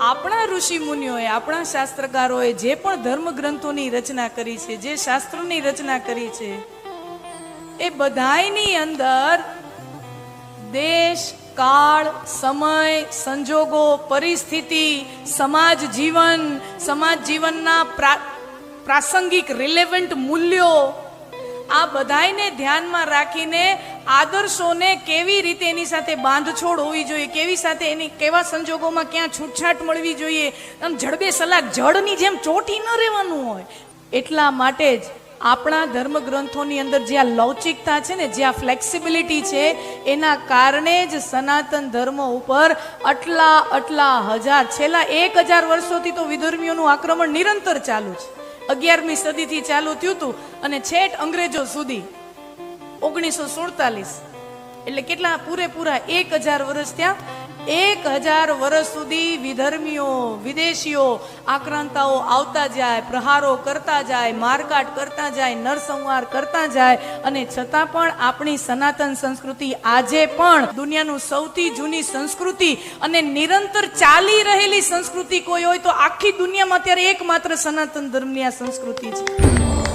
આપણા ઋષિ મુનિઓએ આપણા શાસ્ત્રકારોએ જે પણ ધર્મ ગ્રંથોની રચના કરી છે, જે શાસ્ત્રોની રચના કરી છે, એ બધાયની અંદર દેશ, કાળ, સમય, સંજોગો, પરિસ્થિતિ, સમાજ જીવન, સમાજ જીવનના પ્રા- પ્રાસંગિક રિલેવન્ટ મૂલ્યો આ બધાયને ધ્યાનમાં રાખીને આદર્શોને કેવી રીતે એની સાથે બાંધછોડ હોવી જોઈએ? કેવી સાથે એની, કેવા સંજોગોમાં ક્યાં છૂટછાટ મળવી જોઈએ? આમ જડબે સલાક જળની જેમ ચોટી ન રહેવાનું હોય. એટલા માટે જ આપણા ધર્મગ્રંથોની અંદર જે આ લવચિકતા છે ને, જે આ ફ્લેક્સિબિલિટી છે, એના કારણે જ સનાતન ધર્મ ઉપર આટલા આટલા હજાર, છેલ્લા એક હજાર વર્ષોથી તો વિધર્મીઓનું આક્રમણ નિરંતર ચાલુ છે. અગિયારમી સદીથી ચાલુ થયું હતું અને છેટ અંગ્રેજો સુધી ઓગણીસો સુડતાલીસ. એટલે કેટલા? પૂરેપૂરા એક હજાર વર્ષ ત્યાં એક હજાર વર્ષ સુધી વિધર્મીઓ, વિદેશીઓ આક્રાંતાઓ આવતા જાય, પ્રહારો કરતા જાય, મારકાટ કરતા જાય, નરસંહાર કરતા જાય. અને છતાં પણ આપણી સનાતન સંસ્કૃતિ આજે પણ દુનિયાનું સૌથી જૂની સંસ્કૃતિ અને નિરંતર ચાલી રહેલી સંસ્કૃતિ કોઈ હોય તો આખી દુનિયામાં અત્યારે એકમાત્ર સનાતન ધર્મની આ સંસ્કૃતિ છે.